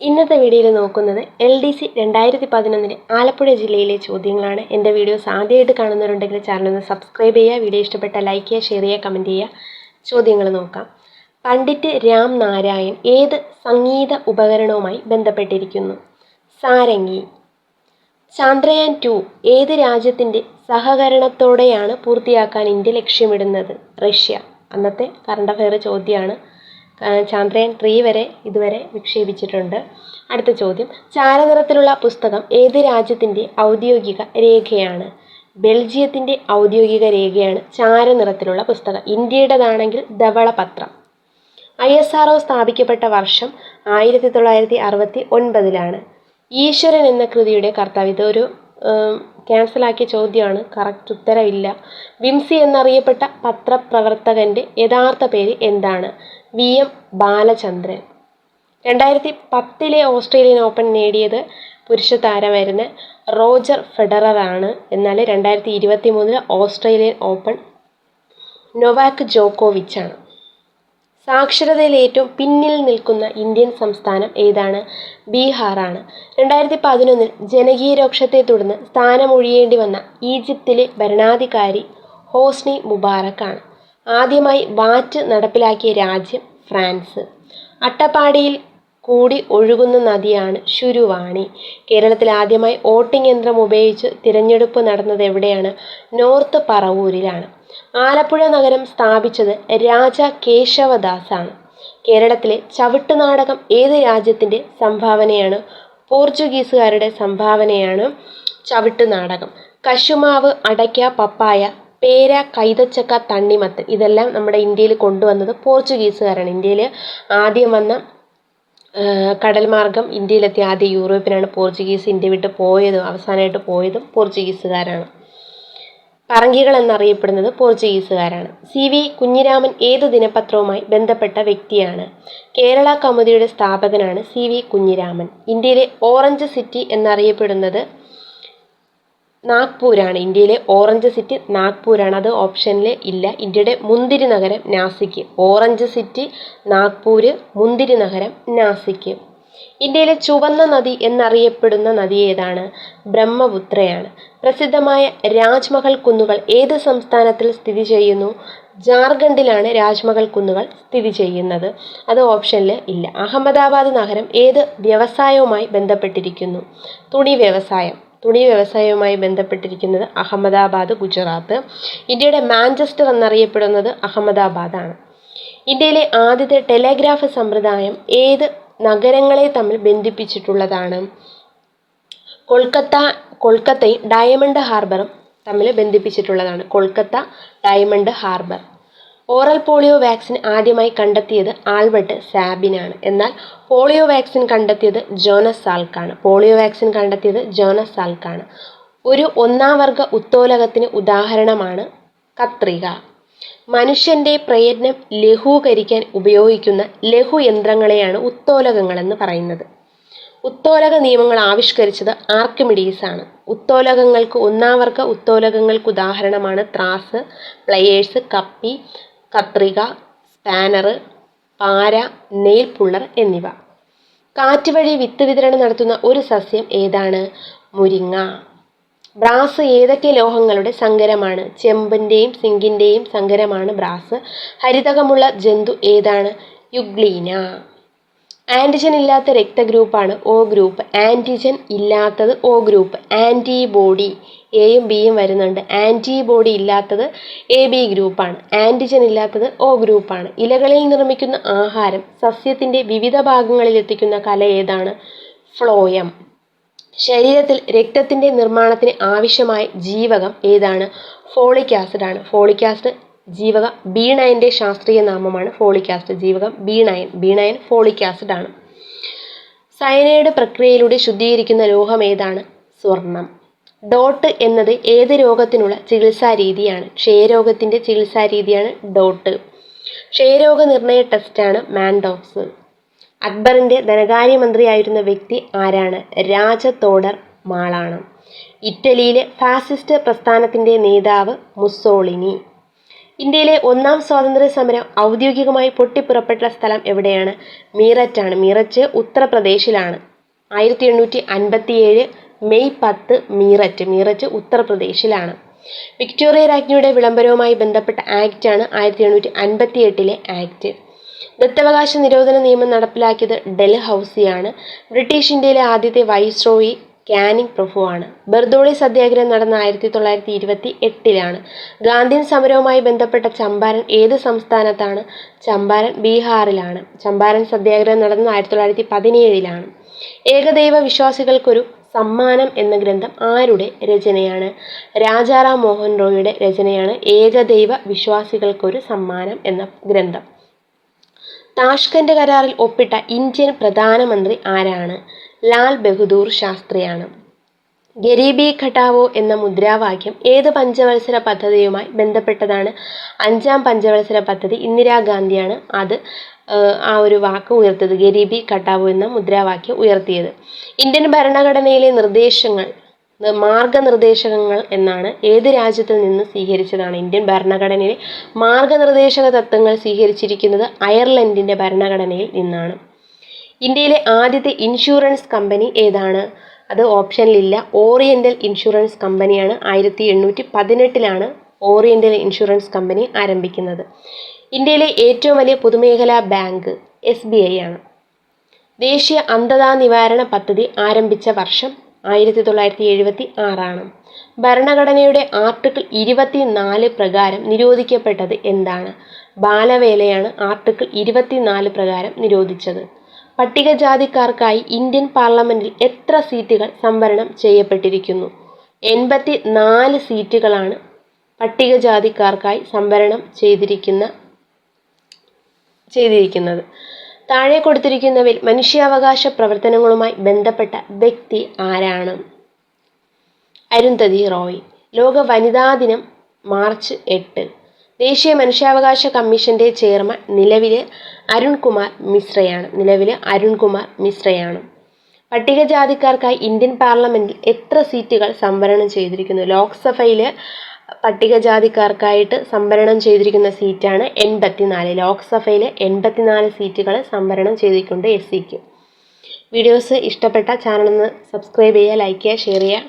ഇന്നത്തെ വീഡിയോയിൽ നോക്കുന്നത് എൽ ഡി സി രണ്ടായിരത്തി പതിനൊന്നിലെ ആലപ്പുഴ ജില്ലയിലെ ചോദ്യങ്ങളാണ്. എന്റെ വീഡിയോസ് ആദ്യമായിട്ട് കാണുന്നവരുണ്ടെങ്കിൽ ചാനൽ ഒന്ന് സബ്സ്ക്രൈബ് ചെയ്യുക വീഡിയോ ഇഷ്ടപ്പെട്ട ലൈക്ക് ചെയ്യുക ഷെയർ ചെയ്യുക കമന്റ് ചെയ്യുക. ചോദ്യങ്ങൾ നോക്കാം. പണ്ഡിറ്റ് രാം നാരായൺ ഏത് സംഗീത ഉപകരണവുമായി ബന്ധപ്പെട്ടിരിക്കുന്നു? സാരംഗി. ചന്ദ്രയാൻ ടു ഏത് രാജ്യത്തിന്റെ സഹകരണത്തോടെയാണ് പൂർത്തിയാക്കാൻ ഇന്ത്യ ലക്ഷ്യമിടുന്നത്? റഷ്യ. അന്നത്തെ കറണ്ട് അഫെയർ ചോദ്യമാണ്. ചന്ദ്രയാൻ ത്രീ വരെ ഇതുവരെ വിക്ഷേപിച്ചിട്ടുണ്ട്. അടുത്ത ചോദ്യം. ചാരനിറത്തിലുള്ള പുസ്തകം ഏത് രാജ്യത്തിന്റെ ഔദ്യോഗിക രേഖയാണ്? ബെൽജിയത്തിന്റെ ഔദ്യോഗിക രേഖയാണ് ചാരനിറത്തിലുള്ള പുസ്തകം. ഇന്ത്യയുടേതാണെങ്കിൽ ധവളപത്രം. ഐ എസ് ആർ ഒ സ്ഥാപിക്കപ്പെട്ട വർഷം ആയിരത്തി തൊള്ളായിരത്തി അറുപത്തി ഒൻപതിലാണ്. ഈശ്വരൻ എന്ന കൃതിയുടെ കർത്താവ് ഇതൊരു ക്യാൻസലാക്കിയ ചോദ്യമാണ്. കറക്റ്റ് ഉത്തരമില്ല. വിംസി എന്നറിയപ്പെട്ട പത്രപ്രവർത്തകന്റെ യഥാർത്ഥ പേര് എന്താണ്? വി. എം. ബാലചന്ദ്രൻ. രണ്ടായിരത്തി പത്തിലെ ഓസ്ട്രേലിയൻ ഓപ്പൺ നേടിയത് പുരുഷ താരമായിരുന്ന റോജർ ഫെഡററാണ്. എന്നാൽ രണ്ടായിരത്തി ഇരുപത്തി മൂന്നിലെ ഓസ്ട്രേലിയൻ ഓപ്പൺ നൊവാക്ക് ജോക്കോവിച്ചാണ്. സാക്ഷരതയിൽ ഏറ്റവും പിന്നിൽ നിൽക്കുന്ന ഇന്ത്യൻ സംസ്ഥാനം ഏതാണ്? ബീഹാറാണ്. രണ്ടായിരത്തി പതിനൊന്നിൽ ജനകീയരോക്ഷത്തെ തുടർന്ന് സ്ഥാനമൊഴിയേണ്ടി വന്ന ഈജിപ്തിലെ ഭരണാധികാരി ഹോസ്നി മുബാറക്കാണ്. ആദ്യമായി വാറ്റ് നടപ്പിലാക്കിയ രാജ്യം ഫ്രാൻസ്. അട്ടപ്പാടിയിൽ കൂടി ഒഴുകുന്ന നദിയാണ് ശുരുവാണി. കേരളത്തിൽ ആദ്യമായി വോട്ടിംഗ് യന്ത്രം ഉപയോഗിച്ച് തിരഞ്ഞെടുപ്പ് നടന്നത് എവിടെയാണ്? നോർത്ത് പറവൂരിലാണ്. ആലപ്പുഴ നഗരം സ്ഥാപിച്ചത് രാജ കേശവദാസാണ്. കേരളത്തിലെ ചവിട്ട് നാടകം ഏത് രാജ്യത്തിന്റെ സംഭാവനയാണ്? പോർച്ചുഗീസുകാരുടെ സംഭാവനയാണ് ചവിട്ട് നാടകം. കശുമാവ് അടയ്ക്ക പപ്പായ പേര കൈതച്ചക്ക തണ്ണിമത്തൻ ഇതെല്ലാം നമ്മുടെ ഇന്ത്യയിൽ കൊണ്ടുവന്നത് പോർച്ചുഗീസുകാരാണ്. ഇന്ത്യയിൽ ആദ്യം വന്ന കടൽ മാർഗം ഇന്ത്യയിലെത്തിയ ആദ്യ യൂറോപ്പിനാണ് പോർച്ചുഗീസ്. ഇന്ത്യ വിട്ട് പോയതും അവസാനമായിട്ട് പോയതും പോർച്ചുഗീസുകാരാണ്. പറങ്കികൾ എന്നറിയപ്പെടുന്നത് പോർച്ചുഗീസുകാരാണ്. സി വി കുഞ്ഞിരാമൻ ഏത് ദിനപത്രവുമായി ബന്ധപ്പെട്ട വ്യക്തിയാണ്? കേരള കൗമുദിയുടെ സ്ഥാപകനാണ് സി വി കുഞ്ഞിരാമൻ. ഇന്ത്യയിലെ ഓറഞ്ച് സിറ്റി എന്നറിയപ്പെടുന്നത് നാഗ്പൂരാണ്. ഇന്ത്യയിലെ ഓറഞ്ച് സിറ്റി നാഗ്പൂരാണ്. അത് ഓപ്ഷനിൽ ഇല്ല. ഇന്ത്യയുടെ മുന്തിരി നഗരം നാസിക്ക് ഓറഞ്ച് സിറ്റി നാഗ്പൂര് മുന്തിരി നഗരം നാസിക്ക് ഇന്ത്യയിലെ ചുവന്ന നദി എന്നറിയപ്പെടുന്ന നദി ഏതാണ്? ബ്രഹ്മപുത്രയാണ്. പ്രസിദ്ധമായ രാജ്മഹൽ കുന്നുകൾ ഏത് സംസ്ഥാനത്തിൽ സ്ഥിതി ചെയ്യുന്നു? ജാർഖണ്ഡിലാണ് രാജ്മഹൽ കുന്നുകൾ സ്ഥിതി ചെയ്യുന്നത്. അത് ഓപ്ഷനിൽ ഇല്ല. അഹമ്മദാബാദ് നഗരം ഏത് വ്യവസായവുമായി ബന്ധപ്പെട്ടിരിക്കുന്നു? തുണി വ്യവസായം. തുണി വ്യവസായവുമായി ബന്ധപ്പെട്ടിരിക്കുന്നത് അഹമ്മദാബാദ് ഗുജറാത്ത്. ഇന്ത്യയുടെ മാഞ്ചസ്റ്റർ എന്നറിയപ്പെടുന്നത് അഹമ്മദാബാദാണ്. ഇന്ത്യയിലെ ആദ്യത്തെ ടെലഗ്രാഫ് സമ്പ്രദായം ഏത് നഗരങ്ങളെ തമ്മിൽ ബന്ധിപ്പിച്ചിട്ടുള്ളതാണ്. കൊൽക്കത്ത കൊൽക്കത്തയും ഡയമണ്ട് ഹാർബറും തമ്മിൽ ബന്ധിപ്പിച്ചിട്ടുള്ളതാണ്. Kolkata diamond harbour. Oral polio vaccine ആദ്യമായി കണ്ടെത്തിയത് ആൽബർട്ട് സാബിനാണ്. എന്നാൽ പോളിയോ വാക്സിൻ കണ്ടെത്തിയത് ജോനസ് സാൽക്കാണ്. പോളിയോ വാക്സിൻ കണ്ടെത്തിയത് ജോനസ് സാൽക്കാണ്. ഒരു ഒന്നാം വർഗ ഉത്തോലകത്തിന് ഉദാഹരണമാണ് കത്രിക. മനുഷ്യന്റെ പ്രയത്നം ലഘൂകരിക്കാൻ ഉപയോഗിക്കുന്ന ലഘു യന്ത്രങ്ങളെയാണ് ഉത്തോലകങ്ങൾ എന്ന് പറയുന്നത്. ഉത്തോലക നിയമങ്ങൾ ആവിഷ്കരിച്ചത് ആർക്കിമിഡീസ് ആണ് ഉത്തോലകങ്ങൾക്ക് ഒന്നാം വർഗ ഉത്തോലകങ്ങൾക്ക് ഉദാഹരണമാണ് ത്രാസ് പ്ലയേഴ്സ് കപ്പി കത്രിക സ്പാനർ പാര നെയിൽ പുള്ളർ എന്നിവ. കാറ്റ് വഴി വിത്ത് വിതരണം നടത്തുന്ന ഒരു സസ്യം ഏതാണ്? മുരിങ്ങ. ബ്രാസ് ഏതൊക്കെ ലോഹങ്ങളുടെ സങ്കരമാണ്? ചെമ്പിന്റെയും സിങ്കിന്റെയും സങ്കരമാണ് ബ്രാസ്. ഹരിതകമുള്ള ജന്തു ഏതാണ്? യുഗ്ലീന. ആന്റിജൻ ഇല്ലാത്ത രക്തഗ്രൂപ്പാണ് ഒ ഗ്രൂപ്പ്. ആന്റിജൻ ഇല്ലാത്തത് ഒ ഗ്രൂപ്പ്. ആന്റിബോഡി എയും ബിയും വരുന്നുണ്ട്. ആന്റിബോഡി ഇല്ലാത്തത് എ ബി ഗ്രൂപ്പാണ്. ആന്റിജൻ ഇല്ലാത്തത് ഒ ഗ്രൂപ്പാണ്. ഇലകളിൽ നിർമ്മിക്കുന്ന ആഹാരം സസ്യത്തിന്റെ വിവിധ ഭാഗങ്ങളിൽ എത്തിക്കുന്ന കല ഏതാണ്? ഫ്ലോയം. ശരീരത്തിൽ രക്തത്തിന്റെ നിർമ്മാണത്തിന് ആവശ്യമായ ജീവകം ഏതാണ്? ഫോളിക് ആസിഡ് ആണ്. ഫോളിക് ആസിഡ് ജീവകം ബി നയന്റെ ശാസ്ത്രീയ നാമമാണ്. ഫോളിക് ആസിഡ് ജീവകം B nine B nine folic acid ആണ്. സയനൈഡ് പ്രക്രിയയിലൂടെ ശുദ്ധീകരിക്കുന്ന ലോഹം ഏതാണ്? സ്വർണം. ഡോട്ട് എന്നത് ഏത് രോഗത്തിനുള്ള ചികിത്സാ രീതിയാണ്? ക്ഷയരോഗത്തിന്റെ ചികിത്സാ രീതിയാണ് ഡോട്ട്. ക്ഷയരോഗ നിർണയ ടെസ്റ്റാണ് മാൻഡോക്സ്. അക്ബറിന്റെ ധനകാര്യമന്ത്രിയായിരുന്ന വ്യക്തി ആരാണ്? രാജതോടർ മാളാണ്. ഇറ്റലിയിലെ ഫാസിസ്റ്റ് പ്രസ്ഥാനത്തിന്റെ നേതാവ് മുസോളിനി. ഇന്ത്യയിലെ ഒന്നാം സ്വാതന്ത്ര്യ സമരം ഔദ്യോഗികമായി പൊട്ടിപ്പുറപ്പെട്ട സ്ഥലം എവിടെയാണ്? മീററ്റാണ് മീററ്റ് ഉത്തർപ്രദേശിലാണ്. ആയിരത്തി എണ്ണൂറ്റി അൻപത്തിയേഴ് മെയ് പത്ത് മീററ്റ്. മീററ്റ് ഉത്തർപ്രദേശിലാണ്. വിക്ടോറിയ രാജ്ഞിയുടെ വിളംബരവുമായി ബന്ധപ്പെട്ട ആക്റ്റാണ് ആയിരത്തി എണ്ണൂറ്റി അൻപത്തി എട്ടിലെ ആക്ട്. ദത്തവകാശ നിരോധന നിയമം നടപ്പിലാക്കിയത് ഡൽഹൌസിയാണ് ബ്രിട്ടീഷ് ഇന്ത്യയിലെ ആദ്യത്തെ വൈസ്രോയി കാനിങ് പ്രഭുവാണ്. ബർദോളി സത്യാഗ്രഹം നടന്ന ആയിരത്തി തൊള്ളായിരത്തി ഇരുപത്തി എട്ടിലാണ് ഗാന്ധിയൻ സമരവുമായി ബന്ധപ്പെട്ട ചമ്പാരൻ ഏത് സംസ്ഥാനത്താണ്? ചമ്പാരൻ ബീഹാറിലാണ്. ചമ്പാരൻ സത്യാഗ്രഹം നടന്നത് ആയിരത്തി തൊള്ളായിരത്തി പതിനേഴിലാണ് ഏകദൈവ വിശ്വാസികൾക്കൊരു സമ്മാനം എന്ന ഗ്രന്ഥം ആരുടെ രചനയാണ്? രാജാറാം മോഹൻ റോയിയുടെ രചനയാണ് ഏകദൈവ വിശ്വാസികൾക്കൊരു സമ്മാനം എന്ന ഗ്രന്ഥം. താഷ്കന്റ് കരാറിൽ ഒപ്പിട്ട ഇന്ത്യൻ പ്രധാനമന്ത്രി ആരാണ്? ലാൽ ബഹദൂർ ശാസ്ത്രിയാണ്. ഗരീബി ഘട്ടാവോ എന്ന മുദ്രാവാക്യം ഏത് പഞ്ചവത്സര പദ്ധതിയുമായി ബന്ധപ്പെട്ടതാണ്? അഞ്ചാം പഞ്ചവത്സര പദ്ധതി ഇന്ദിരാഗാന്ധിയാണ് അത് ആ ഒരു വാക്ക് ഉയർത്തിയത്. ഗരീബി ഘട്ടാവോ എന്ന മുദ്രാവാക്യം ഉയർത്തിയത്. ഇന്ത്യൻ ഭരണഘടനയിലെ നിർദ്ദേശങ്ങൾ മാർഗനിർദ്ദേശകങ്ങൾ എന്നാണ് ഏത് രാജ്യത്തിൽ നിന്ന് സ്വീകരിച്ചതാണ് ഇന്ത്യൻ ഭരണഘടനയിലെ മാർഗനിർദ്ദേശക തത്വങ്ങൾ സ്വീകരിച്ചിരിക്കുന്നത് അയർലൻഡിന്റെ ഭരണഘടനയിൽ നിന്നാണ്. ഇന്ത്യയിലെ ആദ്യത്തെ ഇൻഷുറൻസ് കമ്പനി ഏതാണ്? അത് ഓപ്ഷനിലില്ല. ഓറിയന്റൽ ഇൻഷുറൻസ് കമ്പനിയാണ്. ആയിരത്തി എണ്ണൂറ്റി പതിനെട്ടിലാണ് ഓറിയന്റൽ ഇൻഷുറൻസ് കമ്പനി ആരംഭിക്കുന്നത്. ഇന്ത്യയിലെ ഏറ്റവും വലിയ പൊതുമേഖലാ ബാങ്ക് എസ് ബി ഐ ആണ്. ദേശീയ അന്ധതാ നിവാരണ പദ്ധതി ആരംഭിച്ച വർഷം ആയിരത്തി തൊള്ളായിരത്തി എഴുപത്തി ആറാണ് ഭരണഘടനയുടെ ആർട്ടിക്കിൾ ഇരുപത്തി നാല് പ്രകാരം നിരോധിക്കപ്പെട്ടത് എന്താണ്? ബാലവേലയാണ് ആർട്ടിക്കിൾ ഇരുപത്തിനാല് പ്രകാരം നിരോധിച്ചത്. പട്ടികജാതിക്കാർക്കായി ഇന്ത്യൻ പാർലമെന്റിൽ എത്ര സീറ്റുകൾ സംവരണം ചെയ്യപ്പെട്ടിരിക്കുന്നു? എൺപത്തി നാല് സീറ്റുകളാണ് പട്ടികജാതിക്കാർക്കായി സംവരണം ചെയ്തിരിക്കുന്ന ചെയ്തിരിക്കുന്നത്. താഴെ കൊടുത്തിരിക്കുന്നവയിൽ മനുഷ്യാവകാശ പ്രവർത്തനങ്ങളുമായി ബന്ധപ്പെട്ട വ്യക്തി ആരാണ്? അരുന്ധതി റോയ്. ലോക വനിതാ ദിനം മാർച്ച് എട്ട്. ദേശീയ മനുഷ്യാവകാശ കമ്മീഷന്റെ ചെയർമാൻ നിലവിലെ അരുൺകുമാർ മിശ്രയാണ്. നിലവിലെ അരുൺകുമാർ മിശ്രയാണ്. പട്ടികജാതിക്കാർക്കായി ഇന്ത്യൻ പാർലമെന്റിൽ എത്ര സീറ്റുകൾ സംവരണം ചെയ്തിരിക്കുന്നു? ലോക്സഭയിൽ പട്ടികജാതിക്കാർക്കായിട്ട് സംവരണം ചെയ്തിരിക്കുന്ന സീറ്റാണ് എൺപത്തിനാല്. ലോക്സഭയിലെ എൺപത്തിനാല് സീറ്റുകൾ സംവരണം ചെയ്തിട്ടുണ്ട് എസ് സിക്ക് വീഡിയോസ് ഇഷ്ടപ്പെട്ട ചാനലൊന്ന് സബ്സ്ക്രൈബ് ചെയ്യുക ലൈക്ക് ചെയ്യുക ഷെയർ ചെയ്യുക.